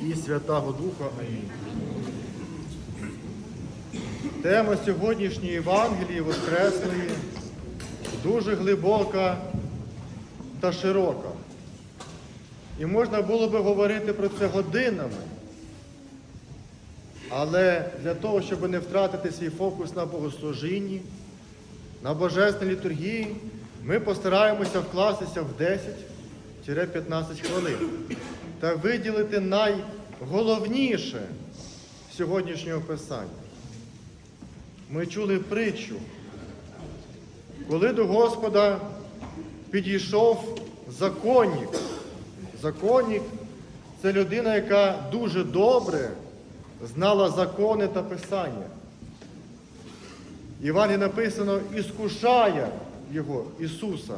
І Святого Духа. Амінь. Тема сьогоднішньої Євангелії Воскресної дуже глибока та широка. І можна було би говорити про це годинами. Але для того, щоб не втратити свій фокус на богослужінні, на божественній літургії, ми постараємося вкластися в 10-15 хвилин та виділити найголовніше сьогоднішнього писання. Ми чули притчу, коли до Господа підійшов законник. Законник це людина, яка дуже добре знала закони та писання. Івані написано іскушає його Ісуса.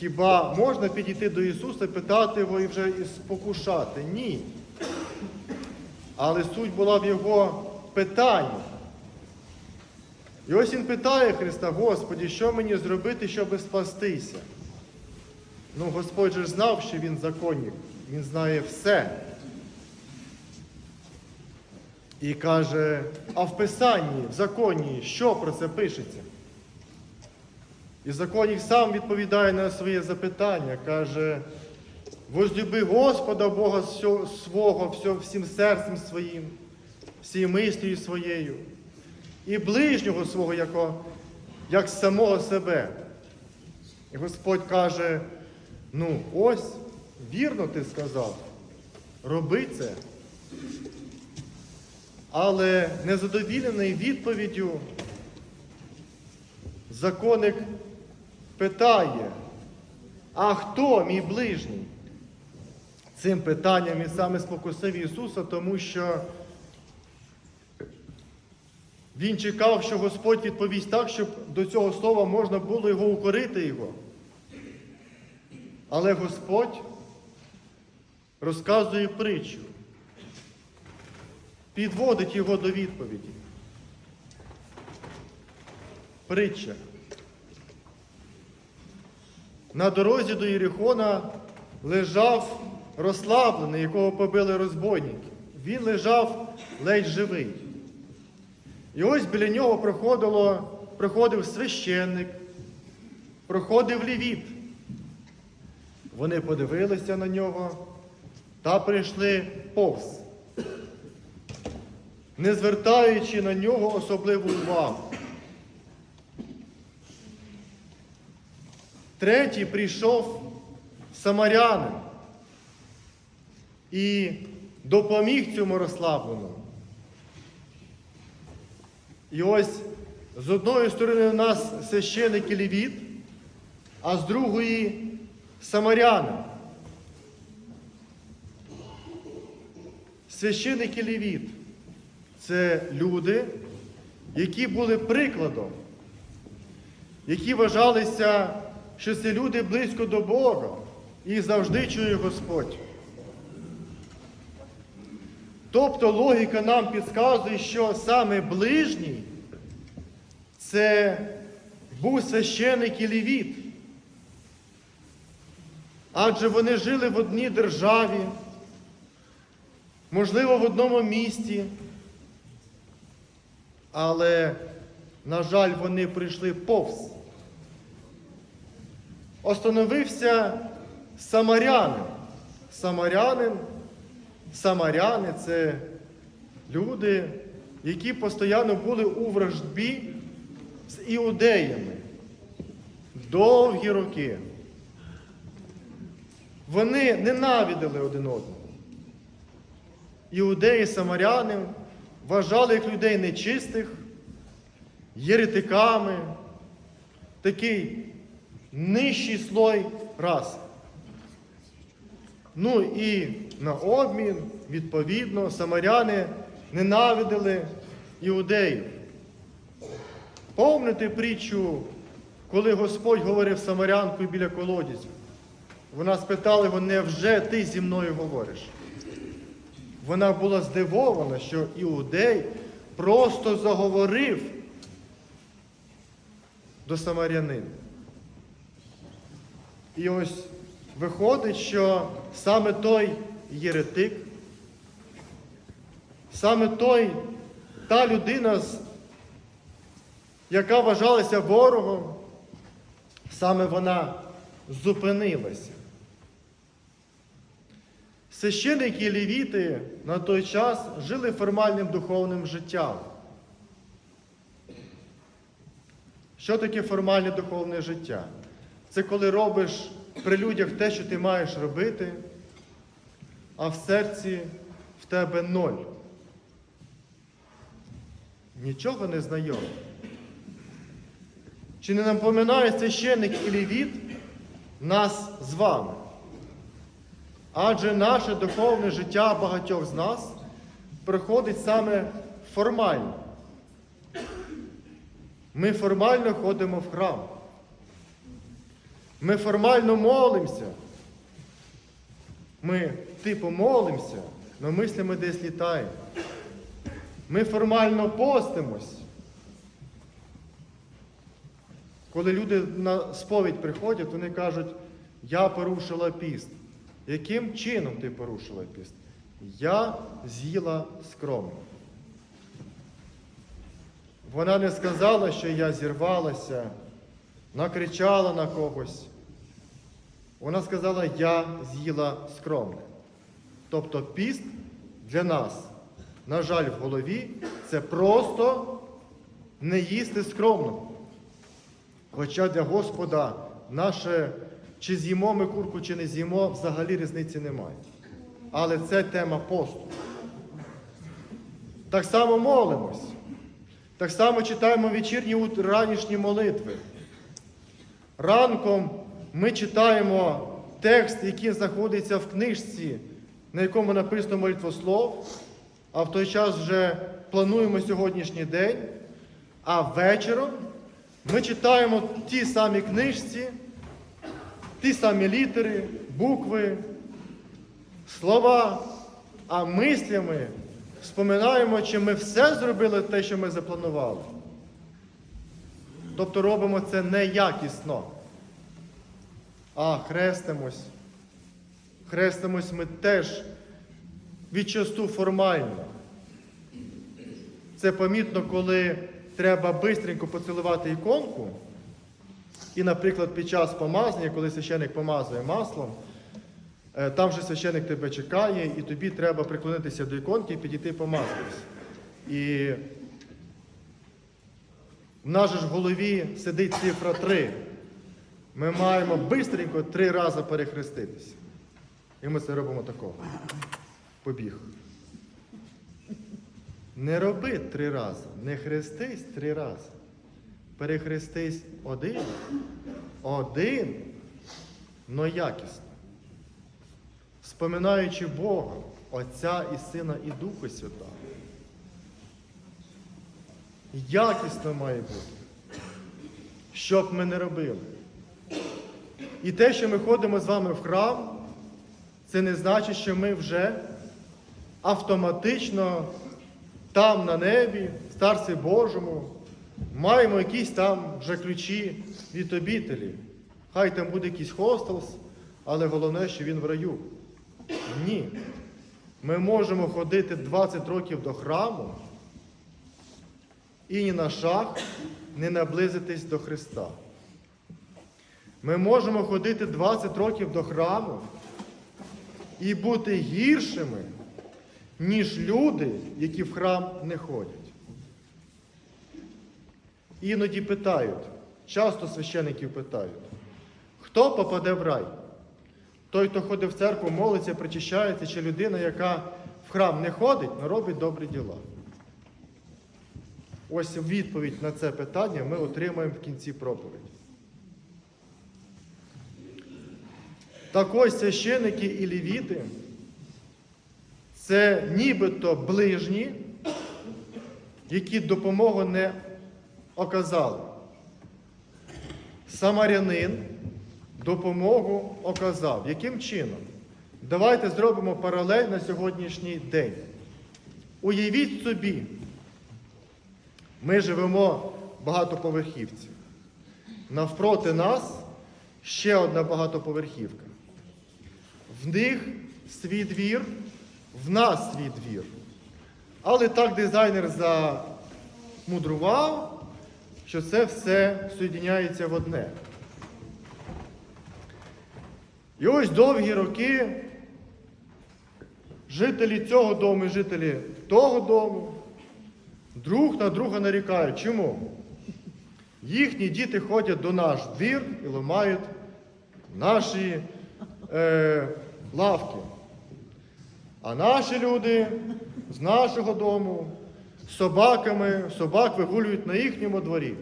Хіба можна підійти до Ісуса, питати його і вже і спокушати? Ні. Але суть була в Його питанні. І ось Він питає Христа, Господі, що мені зробити, щоб спастися? Ну, Господь же знав, що Він законник, Він знає все. І каже, а в Писанні, в законі, що про це пишеться? І законник сам відповідає на своє запитання, каже, возлюби Господа Бога свого всім серцем своїм, всією мислю своєю, і ближнього свого, яко, як самого себе. І Господь каже, ну ось, вірно ти сказав, роби це. Але незадовілений відповіддю законник питає, а хто мій ближній? Цим питанням він саме спокусив Ісуса, тому що він чекав, що Господь відповість так, щоб до цього слова можна було його укорити його. Але Господь розказує притчу, підводить його до відповіді. Притча. На дорозі до Єрихона лежав розслаблений, якого побили розбойники. Він лежав ледь живий. І ось біля нього проходило, проходив священник, проходив лівіт. Вони подивилися на нього та прийшли повз, не звертаючи на нього особливу увагу. Третій прийшов самарянин і допоміг цьому розслабленому. І ось з одної сторони у нас священик і левіт, а з другої самарянин. Священик і левіт це люди, які були прикладом, які вважалися, що це люди близько до Бога і завжди чує Господь. Тобто логіка нам підказує, що саме ближній це був священик і левіт. Адже вони жили в одній державі, можливо, в одному місті. Але, на жаль, вони прийшли повз. Остановився самарянин. Самарянин, самаряни це люди, які постійно були у вражбі з іудеями. Довгі роки. Вони ненавидили один одного. Іудеї, самаряни вважали їх людей нечистих, єретиками, такий нижчий слой раси. Ну і на обмін, відповідно, самаряни ненавидили іудеїв. Помните притчу, коли Господь говорив з самарянкою біля колодязів? Вона спитала його, невже ти зі мною говориш? Вона була здивована, що іудей просто заговорив до самарянина. І ось виходить, що саме той єретик, саме той, та людина, яка вважалася ворогом, саме вона зупинилася. Священники і лівіти на той час жили формальним духовним життям. Що таке формальне духовне життя? Це коли робиш при людях те, що ти маєш робити, а в серці в тебе ноль. Нічого не знайомо. Чи не напоминає священник і лівіт нас з вами? Адже наше духовне життя багатьох з нас проходить саме формально. Ми формально ходимо в храм. Ми формально молимося. Ми типу молимося, але мислями десь літаємо. Ми формально постимось. Коли люди на сповідь приходять, вони кажуть, я порушила піст. Яким чином ти порушила піст? Я з'їла скромно. Вона не сказала, що я зірвалася, накричала на когось. Вона сказала, я з'їла скромне. Тобто піст для нас, на жаль, в голові це просто не їсти скромно. Хоча для Господа наше, чи з'їмо ми курку, чи не з'їмо, взагалі різниці немає. Але це тема посту. Так само молимось. Так само читаємо вечірні ранішні молитви. Ранком ми читаємо текст, який знаходиться в книжці, на якому написано молитвослов, а в той час вже плануємо сьогоднішній день, а вечором ми читаємо ті самі книжці, ті самі літери, букви, слова, а мислями споминаємо, чи ми все зробили те, що ми запланували. Тобто робимо це неякісно, а хрестимось. Хрестимось ми теж відчасту формально. Це помітно, коли треба бистренько поцілувати іконку. І, наприклад, під час помазання, коли священик помазує маслом, е, там же священик тебе чекає, і тобі треба приклонитися до іконки і підійти помазатись. І в нас ж в голові сидить цифра 3. Ми маємо бистренько три рази перехреститися. І ми це робимо такого. Побіг. Не роби три рази, не хрестись три рази. Перехрестись один, один, но якісно. Споминаючи Бога, Отця і Сина і Духа Святого. Якісно має бути. Що б ми не робили. І те, що ми ходимо з вами в храм, це не значить, що ми вже автоматично там на небі, в Старці Божому, маємо якісь там вже ключі від обітелі. Хай там буде якийсь хостелс, але головне, що він в раю. Ні. Ми можемо ходити 20 років до храму і ні на шаг не наблизитись до Христа. Ми можемо ходити 20 років до храму і бути гіршими, ніж люди, які в храм не ходять. Іноді питають, часто священиків питають, хто попаде в рай? Той, хто ходить в церкву, молиться, причащається, чи людина, яка в храм не ходить, але робить добрі діла. Ось відповідь на це питання ми отримаємо в кінці проповіді. Так ось священики і лівіти це нібито ближні, які допомогу не оказали. Самарянин допомогу оказав. Яким чином? Давайте зробимо паралель на сьогоднішній день. Уявіть собі, ми живемо в багатоповерхівці. Навпроти нас ще одна багатоповерхівка. В них свій двір, в нас свій двір. Але так дизайнер замудрував, що це все соєдиняється в одне. І ось довгі роки жителі цього дому і жителі того дому друг на друга нарікають. Чому? Їхні діти ходять до наш двір і ламають наші е, лавки. А наші люди з нашого дому з собаками, собак вигулюють на їхньому дворі.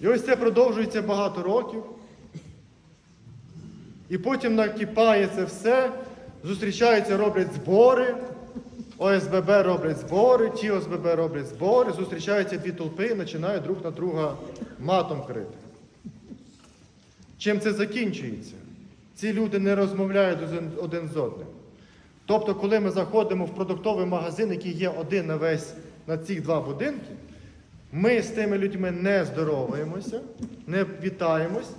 І ось це продовжується багато років. І потім накипає це все, зустрічаються, роблять збори, ОСББ роблять збори, ті ОСББ роблять збори, зустрічаються дві толпи і починають друг на друга матом крити. Чим це закінчується? Ці люди не розмовляють один- з одним. Тобто, коли ми заходимо в продуктовий магазин, який є один на весь на ці два будинки, ми з тими людьми не здороваємося, не вітаємось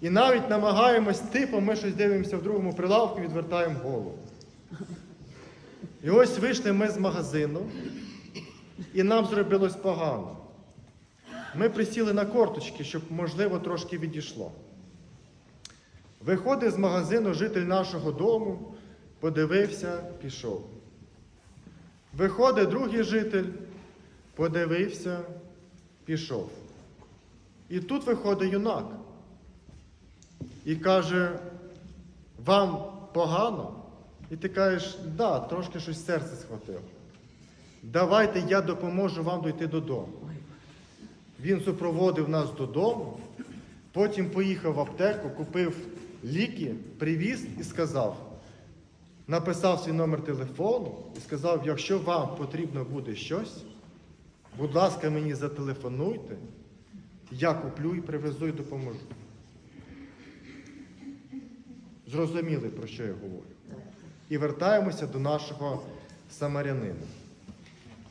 і навіть намагаємось, типу, ми щось дивимося в другому прилавку і відвертаємо голову. І ось вийшли ми з магазину, і нам зробилось погано. Ми присіли на корточки, щоб, можливо, трошки відійшло. Виходить з магазину житель нашого дому, подивився, пішов. Виходить другий житель, подивився, пішов. І тут виходить юнак і каже, вам погано? І ти кажеш, да, трошки щось серце схватило. Давайте я допоможу вам дойти додому. Він супроводив нас додому, потім поїхав в аптеку, купив ліки, привіз і сказав, написав свій номер телефону і сказав, якщо вам потрібно буде щось, будь ласка, мені зателефонуйте, я куплю і привезу і допоможу. Зрозуміли, про що я говорю. І вертаємося до нашого самарянина,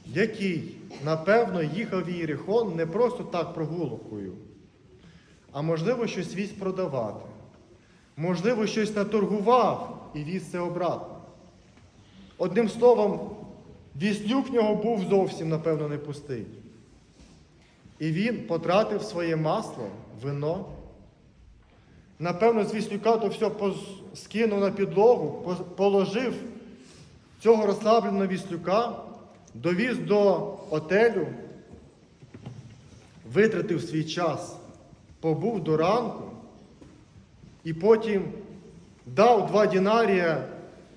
який, напевно, їхав в Єрихон не просто так прогулкою, а можливо, щось віз продавати. Можливо, щось наторгував і віз це обратно. Одним словом, віслюк в нього був зовсім, напевно, не пустий. І він потратив своє масло, вино. Напевно, з то все скинув на підлогу, положив цього розслабленого віслюка, довіз до отелю, витратив свій час, побув до ранку і потім дав два дінарія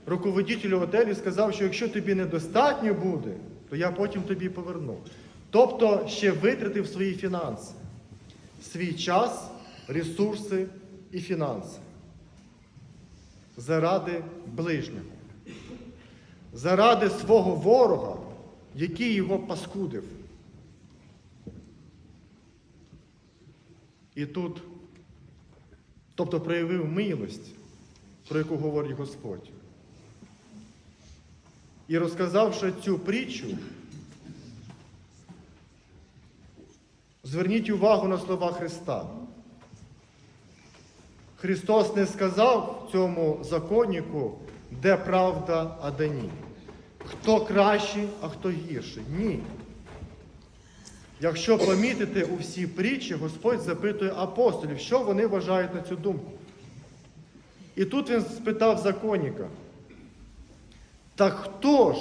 руководителю готелю і сказав, що якщо тобі недостатньо буде, то я потім тобі поверну. Тобто ще витратив свої фінанси, свій час, ресурси і фінанси. Заради ближнього. Заради свого ворога, який його паскудив. І тут, тобто проявив милость, про яку говорить Господь. І розказавши цю притчу, зверніть увагу на слова Христа. Христос не сказав цьому законнику, де правда, а де ні. Хто кращий, а хто гірший. Ні. Якщо помітити у всій притчі, Господь запитує апостолів, що вони вважають на цю думку. І тут він спитав законника, так хто ж,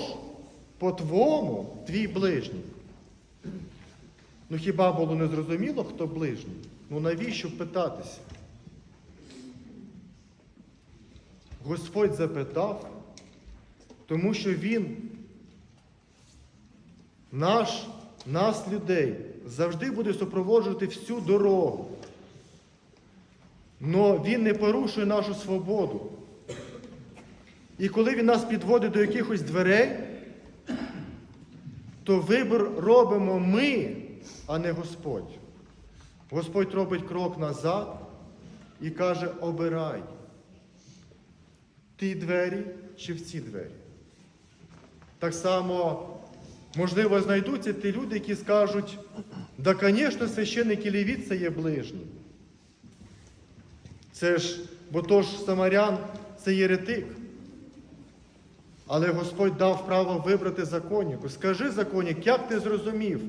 по-твому, твій ближній? Ну хіба було незрозуміло, хто ближній? Ну навіщо питатися? Господь запитав, тому що Він, наш, нас, людей, завжди буде супроводжувати всю дорогу. Но Він не порушує нашу свободу. І коли Він нас підводить до якихось дверей, то вибір робимо ми, а не Господь. Господь робить крок назад і каже, обирай ті двері чи в ці двері. Так само, можливо, знайдуться ті люди, які скажуть, да, звісно, священник і левіт це є ближній. Це ж, бо то ж самарян це єретик. Але Господь дав право вибрати законнику. Скажи, законник, як ти зрозумів,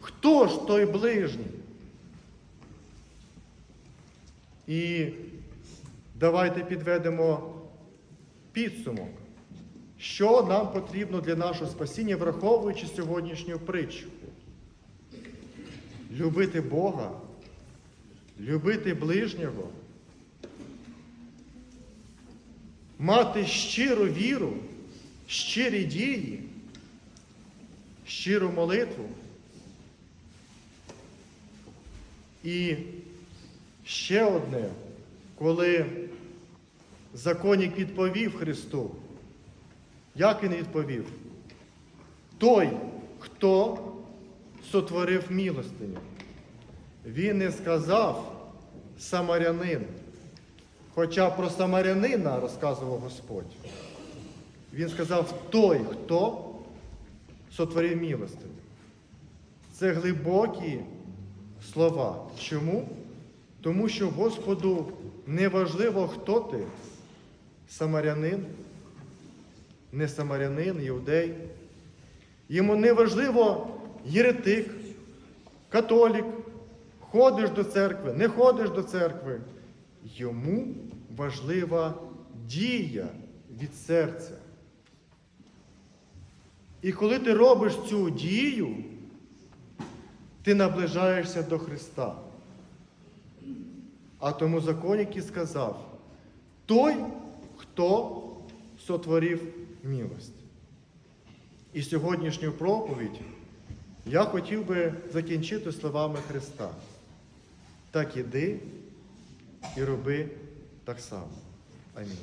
хто ж той ближній? І давайте підведемо підсумок, що нам потрібно для нашого спасіння, враховуючи сьогоднішню притчу. Любити Бога, любити ближнього, мати щиру віру, щирі дії, щиру молитву. І ще одне, коли законник відповів Христу, як він відповів? Той, хто сотворив милостиню. Він не сказав самарянин. Хоча про самарянина розказував Господь. Він сказав той, хто сотворив милостиню. Це глибокі слова. Чому? Тому що Господу не важливо, хто ти, самарянин, не самарянин, іудей. Йому не важливо єретик, католік, ходиш до церкви, не ходиш до церкви. Йому важлива дія від серця. І коли ти робиш цю дію, ти наближаєшся до Христа. А тому законник і сказав, той, хто сотворив милость. І сьогоднішню проповідь я хотів би закінчити словами Христа. Так іди і роби так само. Амінь.